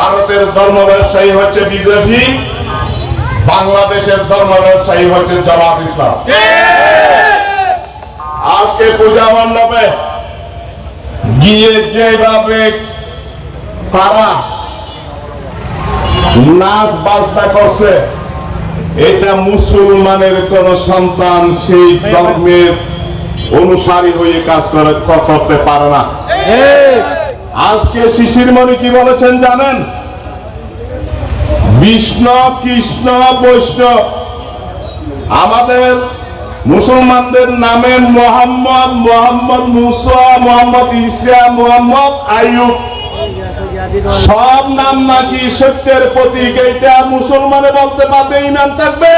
ভারতের ধর্ম ব্যবসায়ী হচ্ছে বিজেপি, বাংলাদেশের ধর্ম ব্যবসায়ী হচ্ছে জমাত ইসলাম। আজকে পূজা মণ্ডপে গিয়ে যেভাবে তারা নাচ বাজনা করছে, এটা মুসলমানের কোন সন্তান সেই ধর্মের অনুসারী হয়ে কাজ করে করতে পারে না। আজকে শিশির মণি কি বলেছেন জানেন? বিষ্ণু, কৃষ্ণ, বৈষ্ণব। আমাদের মুসলমানদের নামে মোহাম্মদ মোহাম্মদ মুসা, মোহাম্মদ ইসা মোহাম্মদ আয়ুব সব নাম নাকি সত্যের প্রতীক এটা মুসলমানে বলতে পারবে ইমান থাকবে?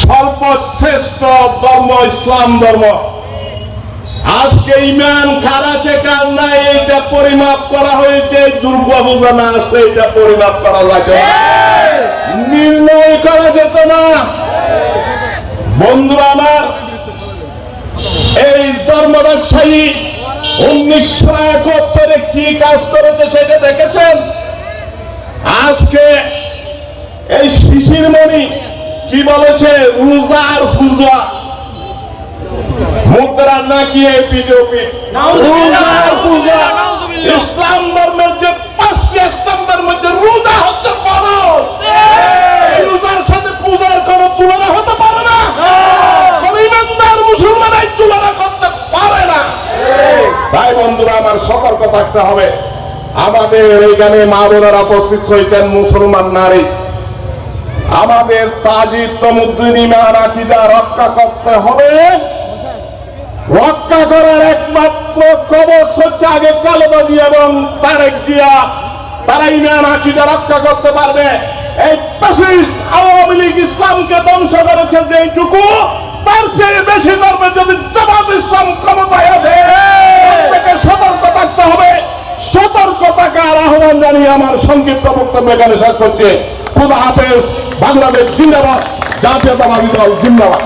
সর্বশ্রেষ্ঠ ধর্ম, ইসলাম ধর্ম। আজকে ইমান কার আছে, কার নাই এটা পরিমাপ করা হয়েছে দুর্গা পূজা না আসলে এটা পরিমাপ করা যাবে নির্ণয় করা যেত না। বন্ধুরা আমার, এই ধর্ম ব্যবসায়ী উনিশশো একাত্তরে কি কাজ করেছে সেটা দেখেছেন? আজকে এই শিশির মণি কি বলেছে? রোজার পূজা। মুদ্রা নাকি এই পিডিওপি ইসলাম ধর্মের যে পাঁচটি স্তম্ভের মধ্যে রোজা হচ্ছে বড় রোজার সাথে পূজার কোন তুলনা হতে পারে না। কোন ইমানদার তুলনা করতে পারে না। ভাই বন্ধুরা আমার সতর্ক থাকতে হবে। আমাদের এইখানে মা বোনেরা উপস্থিত হয়েছেন মুসলমান নারী। আমাদের তাজিদ তমুদ্দিন ইমান আকিদা রক্ষা করতে হবে। রক্ষা করার একমাত্র কবচ হচ্ছে আগে কালোবাজি এবং তারেক জিয়া তারা ইমান আকিদা রক্ষা করতে পারবে। এই ফ্যাসিস্ট আওয়ামী লীগ ইসলামকে ধ্বংস করেছে যেইটুকু, তার চেয়ে বেশি করবে যদি জামাত ইসলাম ক্ষমতায় আছে সতর্ক থাকতে হবে। সতর্ক থাকার আহ্বান জানিয়ে আমার সংক্ষিপ্ত বক্তব্য এখানে শেষ করছে। খুদা হাফেজ, বাংলাদেশ জিন্দাবাদ, জাতীয়তাবাদী দল জিন্দাবাদ।